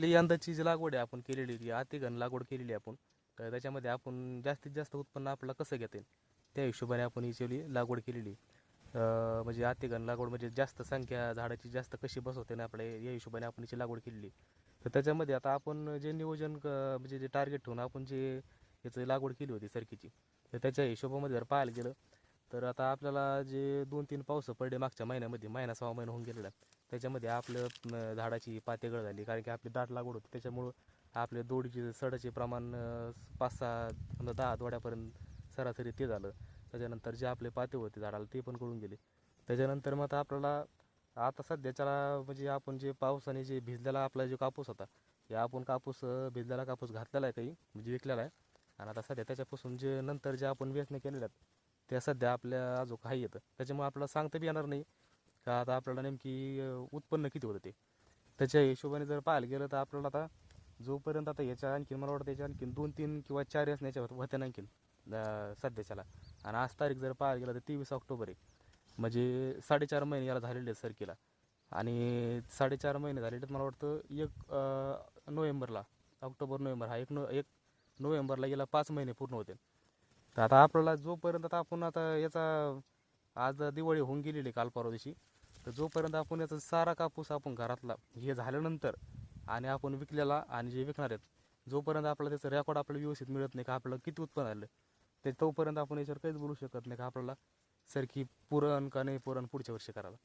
आपली यंदाची जी लागवड आहे आपण केलेली ती अतिघन लागवड केलेली आहे आपण तर त्याच्यामध्ये आपण जास्तीत जास्त उत्पन्न आपलं कसं घेता येईल? त्या हिशोबाने आपण हिची लागवड केलेली म्हणजे अतिघन लागवड म्हणजे जास्त संख्या झाडाची जास्त कशी बसवते ना आपल्या या हिशोबाने आपण हिची लागवड केलेली तर त्याच्यामध्ये आता आपण जे नियोजन क- म्हणजे जे टार्गेट ठेवून आपण जे याचं लागवड केली होती सरकीची तर त्याच्या हिशोबामध्ये जर पाहायला गेलं तर आता आपल्याला जे दोन तीन पाऊस पडले मागच्या महिन्यामध्ये महिना सहा महिना होऊन गेलेला आहे. त्याच्यामध्ये आपलं झाडाची पातेगळ झाली. कारण की आपली दाट लागवड होती. त्याच्यामुळं आपले दोडीचे सडाचे प्रमाण पाच सहा समजा दहा दोड्यापर्यंत सरासरी ते झालं. त्याच्यानंतर जे आपले पाते होते झाडाला ते पण कळून गेले. त्याच्यानंतर मग आता आपल्याला आता सध्याच्याला म्हणजे आपण जे पावसाने जे भिजलेला आपला जो कापूस होता हे आपण कापूस भिजलेला कापूस घातलेला आहे काही म्हणजे विकलेला आहे. आणि आता सध्या त्याच्यापासून जे नंतर जे आपण वेचणे केलेल्या आहेत त्या सध्या आपल्या अजून काही येतं त्याच्यामुळे आपल्याला सांगता बी येणार नाही. का आता आपल्याला नेमकी उत्पन्न किती होतं ते? त्याच्या हिशोबाने जर पाहायला गेलं तर आपल्याला आता जोपर्यंत आता याच्या आणखीन मला वाटतं याच्या आणखीन दोन तीन किंवा चार असण्याच्या होत्या आणखीन सध्याच्याला. आणि आज तारीख जर पाहायला गेलं तर तेवीस ऑक्टोबर आहे. म्हणजे साडेचार महिने याला झालेले आहेत सरकीला. आणि साडेचार महिने झालेले आहेत मला वाटतं एक नोव्हेंबरला ऑक्टोबर नोव्हेंबर हा एक नो एक नोव्हेंबरला गेला पाच महिने पूर्ण होते तर आता आपल्याला जोपर्यंत आता आपण आता याचा आज दिवाळी होऊन गेलेली आहे काल परवा दिवशी तर जोपर्यंत आपण याचा सारा कापूस आपण घरातला हे झाल्यानंतर आणि आपण विकलेला आणि जे विकणार आहेत जोपर्यंत आपल्याला त्याचं रेकॉर्ड आपल्याला व्यवस्थित मिळत नाही का आपल्याला किती उत्पन्न आलं ते तोपर्यंत आपण याच्यावर काहीच बोलू शकत नाही का आपल्याला सरकी पुरण का नाही पुरण पुढच्या वर्षी करायला.